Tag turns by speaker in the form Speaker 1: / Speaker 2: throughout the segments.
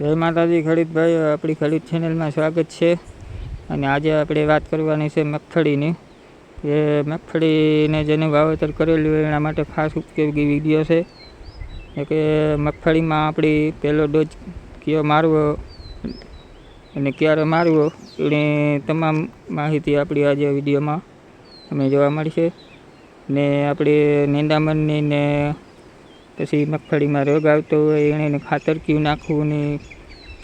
Speaker 1: જય માતાજી ખેડૂતભાઈ આપણી ખેડૂત ચેનલમાં સ્વાગત છે. અને આજે આપણે વાત કરવાની છે મગફળીની. એ મગફળીને જેને વાવેતર કરેલું એના માટે ખાસ ઉપયોગી વીડિયો છે. કે મગફળીમાં આપણી પહેલો ડોઝ કયો મારવો અને ક્યારે મારવો એની તમામ માહિતી આપણી આજે વિડીયોમાં અમે જોવા મળશે. ને આપણે નિંદામણની ને પછી મગફળીમાં રોગ આવતો હોય, એને ખાતર કયું નાખવું ને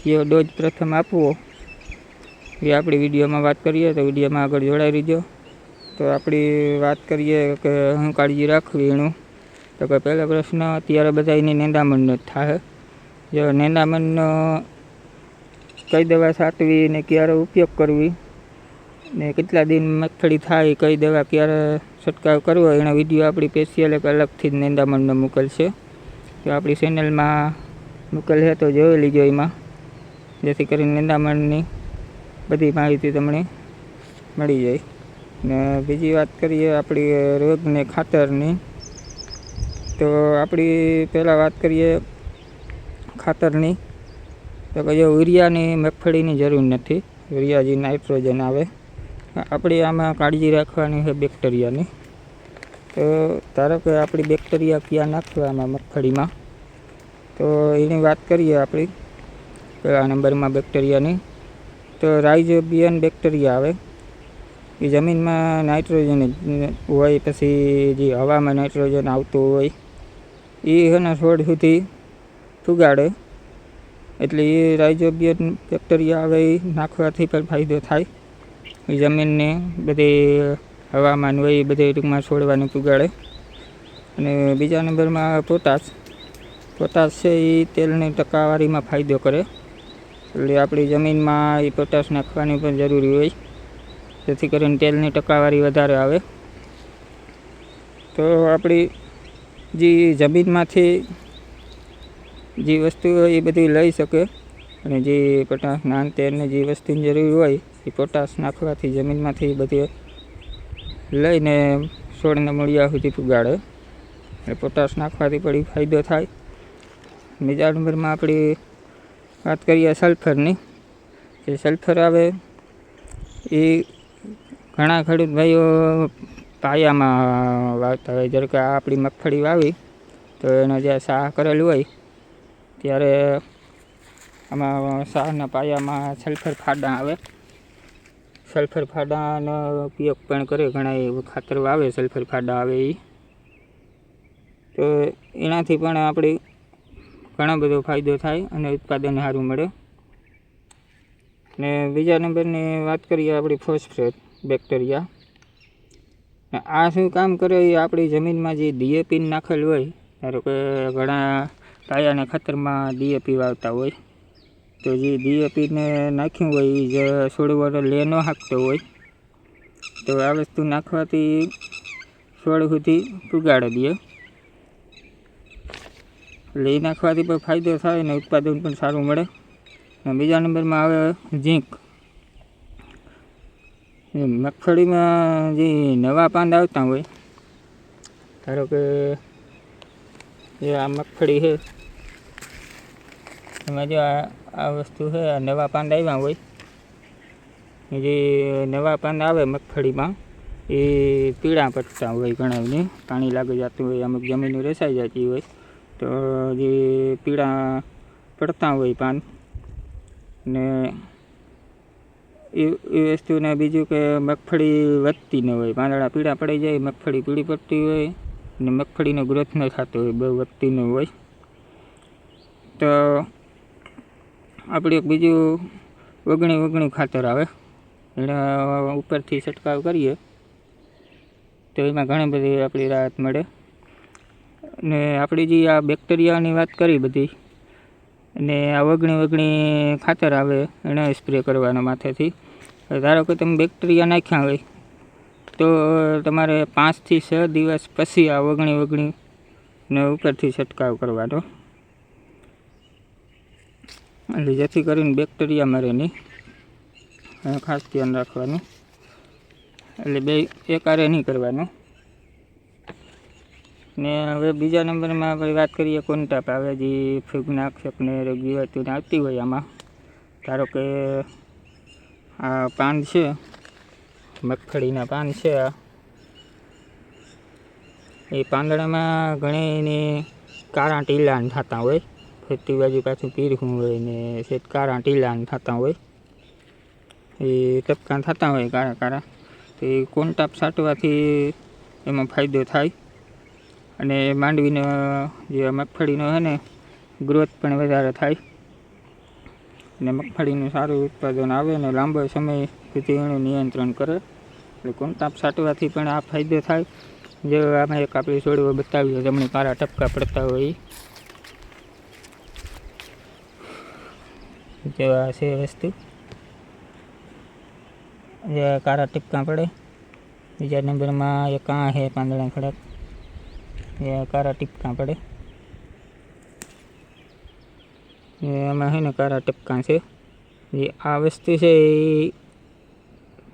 Speaker 1: કયો ડોઝ પ્રથમ આપવો? એ આપણી વિડીયોમાં વાત કરીએ, તો વિડીયોમાં આગળ જોડાઈ રહીજો. તો આપણી વાત કરીએ કે હું કાળજી રાખવી એનું. તો કે પહેલો પ્રશ્ન, અત્યારે બધા એની નિંદામણનો જ થાય. જો નેંદામણનો કઈ દવા સાચવી ને ક્યારે ઉપયોગ કરવી? ને કેટલા દિન મગફળી થાય, કઈ દવા ક્યારે છંટકાવ કરવો, એનો વીડિયો આપણી સ્પેશિયલ એક અલગથી જ નેંદામણનો મોકલશે. તો આપણી ચેનલમાં મુકેલ છે તો જોઈ લીજો એમાં. જેથી કરીને નિંદામણની બધી માહિતી તમને મળી જાય. ને બીજી વાત કરીએ આપણી રોગને ખાતરની. તો આપણી પહેલાં વાત કરીએ ખાતરની. તો કહીએ યુરિયાની મગફળીની જરૂર નથી. યુરિયા જે નાઇટ્રોજન આવે. આપણે આમાં કાળજી રાખવાની છે બેક્ટેરિયાની. તો ધારો કે આપણી બેક્ટેરિયા ક્યાં નાખવા આમાં મગફળીમાં? તો એની વાત કરીએ આપણી પહેલા નંબરમાં બેક્ટેરિયાની. તો રાઇઝોબિયન બેક્ટેરિયા આવે. એ જમીનમાં નાઇટ્રોજન હોય, પછી જે હવામાં નાઇટ્રોજન આવતું હોય, એ એના છોડ સુધી ફુગાડે. એટલે એ રાઇઝોબિયન બેક્ટેરિયા આવે, એ નાખવાથી પણ ફાયદો થાય. એ જમીનને બધી હવામાન હોય એ બધું ટૂંકમાં છોડવાનું પુગાડે અને બીજા નંબરમાં પોટાશ પોટાશ છે એ તેલની ટકાવારીમાં ફાયદો કરે. એટલે આપણી જમીનમાં એ પોટાશ નાખવાની પણ જરૂરી હોય. જેથી કરીને તેલની ટકાવારી વધારે આવે. તો આપણી જે જમીનમાંથી જે વસ્તુ હોય એ બધી લઈ શકે. અને જે પોટાશ નાન તેલને જે વસ્તુની જરૂર હોય એ પોટાશ નાખવાથી જમીનમાંથી બધી લઈને છોડને મળ્યા સુધી પુગાડે. એટલે પોટાશ નાખવાથી પણ ફાયદો થાય. બીજા નંબરમાં આપણી વાત કરીએ સલ્ફરની જે સલ્ફર આવે એ ઘણા ખેડૂત ભાઈઓ પાયામાં વાવતા હોય. જ્યારે કે આપણી મગફળી વાવી, તો એનો જે સાહ કરેલું હોય, ત્યારે આમાં સાહના પાયામાં સલ્ફર ફાડા આવે. સલ્ફર ફાડાનો ઉપયોગ પણ કરે ઘણા એવું ખાતર વાવે, સલ્ફર ફાડા આવે એ તો એનાથી પણ આપણે ઘણો બધો ફાયદો થાય અને ઉત્પાદન સારું મળે. ને બીજા નંબરની વાત કરીએ આપણી ફોસ્ફેટ બેક્ટેરિયા. આ શું કામ કરે એ આપણી જમીનમાં જે ડીએપી નાખેલ હોય, ધારો કે ઘણા પાયાના ખાતરમાં ડીએપી વાવતા હોય તો જે ડીએપીને નાખ્યું હોય એ જે છોડવાળો લે ન હાંકતો હોય, તો આ વસ્તુ નાખવાથી છોડ સુધી પુગાડી દે. એટલે એ નાખવાથી પણ ફાયદો થાય ને ઉત્પાદન પણ સારું મળે. અને બીજા નંબરમાં આવે ઝીંક. મગફળીમાં જે નવા પાંદ આવતા હોય, ધારો કે એ આ મગફળી છે, એમાં જો આ આ વસ્તુ છે નવા પાન આવ્યા હોય. જે નવા પાન આવે મગફળીમાં, એ પીળા પડતા હોય ઘણાને. પાણી લાગી જતું હોય, અમુક જમીન રેસાઈ જતી હોય. તો જે પીળા પડતા હોય પાન ને એ એ વસ્તુને બીજું કે મગફળી વધતી ન હોય. પાંદડા પીળા પડી જાય, મગફળી પીળી પડતી હોય, ને મગફળીનો ગ્રોથ ન થતો હોય, બહુ વધતી ન હોય. તો આપણે એક બીજું વગણી વગણી ખાતર આવે. એના ઉપરથી છંટકાવ કરીએ. તો એમાં ઘણી બધી આપણી રાહત મળે. ને આપણી જે આ બેક્ટેરિયાની વાત કરી બધી અને આ વગણી વગણી ખાતર આવે એને સ્પ્રે કરવાના માથેથી. ધારો કે તમે બેક્ટેરિયા નાખ્યા હોય, તો તમારે પાંચથી છ દિવસ પછી આ વગણી વગણી ને ઉપરથી છંટકાવ કરવાનો. એટલે જેથી કરીને બેક્ટેરિયા મરે નહીં. ખાસ ધ્યાન રાખવાનું. એટલે બે એકારે નહીં કરવાનું. ને હવે બીજા નંબરમાં આપણે વાત કરીએ કોન્ટાપ આવે જે ફૂગનાશક ને રોગી હતું આવતી હોય આમાં. ધારો કે આ પાન છે, મગફળીના પાન છે આ. એ પાંદડામાં ઘણી એની કાળા ટીલા થતા હોય. ફરતી બાજુ પાછું પીરખું હોય ને સેટ કારા ટીલાને થતા હોય. એ ટપકા થતા હોય કાળા કાળા તો એ કોન્ટાપ સાટવાથી એમાં ફાયદો થાય. અને માંડવીનો જે મગફળીનો છે ને ગ્રોથ પણ વધારે થાય. અને મગફળીનું સારું ઉત્પાદન આવે અને લાંબો સમય સુધી એનું નિયંત્રણ કરે. એટલે કોન્ટાપ સાટવાથી પણ આ ફાયદો થાય. જે આમાં એક આપણી છોડવો બતાવ્યો તમને કાળા ટપકા પડતા હોય. જેવા છે વસ્તુ. જે કારા ટીપકા પડે. બીજા નંબરમાં એ કાં છે પાંદડા ખડક. એ કારા ટીપકા પડે. એ આમાં છે ને કારા ટપકા છે. જે આ વસ્તુ છે એ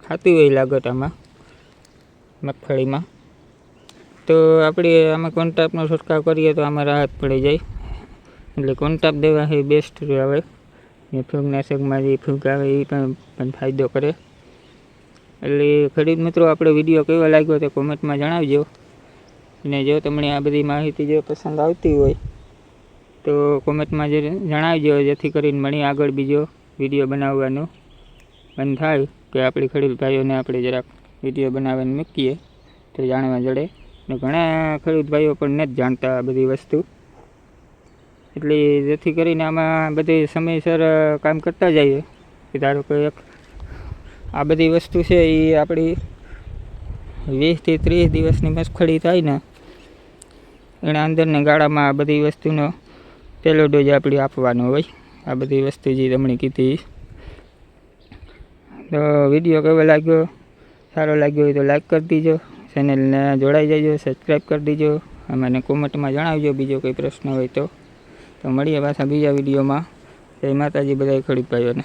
Speaker 1: ખાતી હોય લાગત આમાં, મગફળીમાં. તો આપણે આમાં કોન્ટાપનો છંટકાવ કરીએ તો આમાં રાહત પડી જાય. એટલે કોન્ટાપ દેવા એ બેસ્ટ આવે ને ફૂગનાશકમાં જે ફૂગ આવે એ પણ પણ ફાયદો કરે. એટલે ખરીદ મિત્રો, આપણો વીડિયો કેવો લાગ્યો તો કોમેન્ટમાં જણાવજો. અને જો તમને આ બધી માહિતી જો પસંદ આવતી હોય, તો કોમેન્ટમાં જે જણાવજો, જેથી કરીને મળી આગળ બીજો વીડિયો બનાવવાનો. મન થાય કે આપણી ખેડૂત ભાઈઓને આપણે જરાક વીડિયો બનાવીને મૂકીએ, તો જાણવા જડે. ને ઘણા ખેડૂત ભાઈઓ પણ નથી જાણતા આ બધી વસ્તુ. એટલે જેથી કરીને આમાં બધી સમયસર કામ કરતા જઈએ. કે ધારો કે એક આ બધી વસ્તુ છે એ આપણી વીસથી ત્રીસ દિવસની મસખડી થાય ને, એના અંદરના ગાળામાં આ બધી વસ્તુનો પહેલો ડોઝ આપણે આપવાનો હોય. આ બધી વસ્તુ જે તમને કીધી. તો વીડિયો કેવો લાગ્યો? સારો લાગ્યો હોય તો લાઈક કરી દીજો. ચેનલને જોડાઈ જજો, સબસ્ક્રાઈબ કરી દીજો. મને કોમેન્ટમાં જણાવજો બીજો કોઈ પ્રશ્ન હોય તો. તો મળીએ પાછા બીજા વિડીયોમાં. જય માતાજી બધા ખડી ભાઈઓને